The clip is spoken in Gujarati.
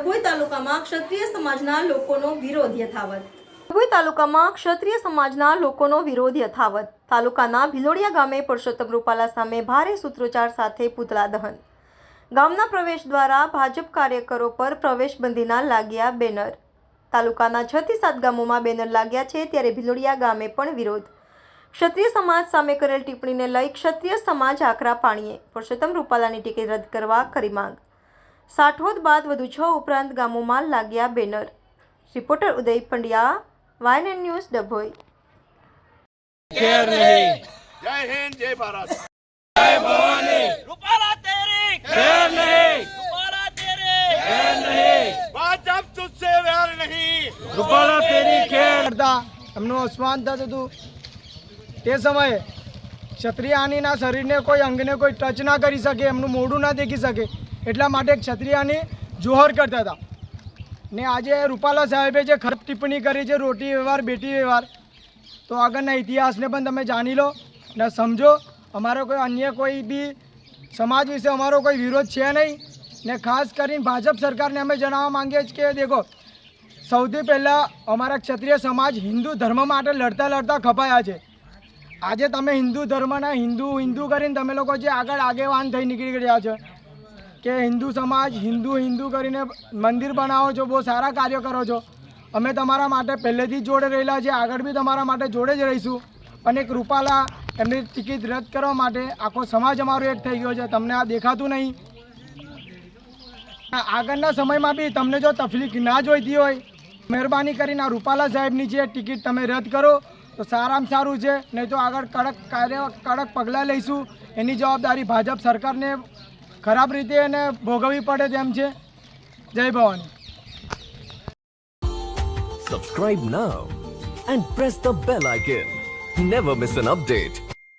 ડભોઈ તાલુકામાં ક્ષત્રિય સમાજના લોકોનો વિરોધ યથાવત. ડભોઈ તાલુકામાં ક્ષત્રિય સમાજના લોકોનો વિરોધ યથાવત. તાલુકાના ભિલોડિયા ગામે પુરુષોત્તમ રૂપાલા સામે ભારે સૂત્રોચ્ચાર સાથે પૂતળા દહન. ગામના પ્રવેશ દ્વારા ભાજપ કાર્યકરો પર પ્રવેશબંધીના લાગ્યા બેનર. તાલુકાના છ થી સાત ગામોમાં બેનર લાગ્યા છે ત્યારે ભિલોડિયા ગામે પણ વિરોધ. ક્ષત્રિય સમાજ સામે કરેલ ટિપ્પણીને લઈ ક્ષત્રિય સમાજ આકરા પાણીએ. પુરુષોત્તમ રૂપાલાની ટિકિટ રદ કરવા કરી માંગ. સાઠોદ બાદ વધુ છ ઉપરાંત ગામોમાં લાગ્યા બેનર. રિપોર્ટર ઉદય પંડ્યા વાયન ન્યૂઝ ડભોઈ. જય હિન્દ જય ભારત. જય ભવાની. રૂપાલા તેરી. ખેર નહીં. રૂપાલા તેરી. ખેર નહીં. ભાજપ તુજસે વેર નહીં. રૂપાલા તેરી ખેર. એમનું અસ્માન થતું હતું. તે સમયે ક્ષત્રિયાનીના શરીરને કોઈ અંગને કોઈ ટચ ના કરી શકે, એમનું મોઢું ના દેખી શકે, એટલા માટે ક્ષત્રિયાની જોહર કરતા હતા. ને આજે રૂપાલા સાહેબે જે ખરાબ ટિપ્પણી કરી છે, રોટી વ્યવહાર, બેટી વ્યવહાર, તો આગળના ઇતિહાસને પણ તમે જાણી લો ને સમજો, અમારો કોઈ અન્ય કોઈ બી સમાજ વિશે અમારો કોઈ વિરોધ છે નહીં. ને ખાસ કરીને ભાજપ સરકારને અમે જણાવવા માંગીએ છીએ કે દેખો, સૌથી પહેલાં અમારા ક્ષત્રિય સમાજ હિન્દુ ધર્મ માટે લડતા લડતા ખપાયા છે. આજે તમે હિન્દુ ધર્મના હિન્દુ હિન્દુ કરીને તમે લોકો જે આગળ આગેવાન થઈ નીકળી ગયા છો, કે હિન્દુ સમાજ હિન્દુ હિન્દુ કરીને મંદિર બનાવો છો, બહુ સારા કાર્યો કરો છો, અમે તમારા માટે પહેલેથી જોડે રહેલા છે આગળ બી તમારા માટે જોડે જ રહીશું. પણ એક રૂપાલા એમની ટિકિટ રદ કરવા માટે આખો સમાજ અમારો એક થઈ ગયો છે, તમને આ દેખાતું નહીં. આગળના સમયમાં બી તમને જો તકલીફ ના જોઈતી હોય, મહેરબાની કરીને આ રૂપાલા સાહેબની જે ટિકિટ તમે રદ કરો તો સારામાં સારું છે, નહીં તો આગળ કડક કાર્ય, કડક પગલાં લઈશું. એની જવાબદારી ભાજપ સરકારને ખરાબ રીતે એને ભોગવવી પડે તેમ છે. જય Bhavani. Subscribe now and press the bell icon never miss an update.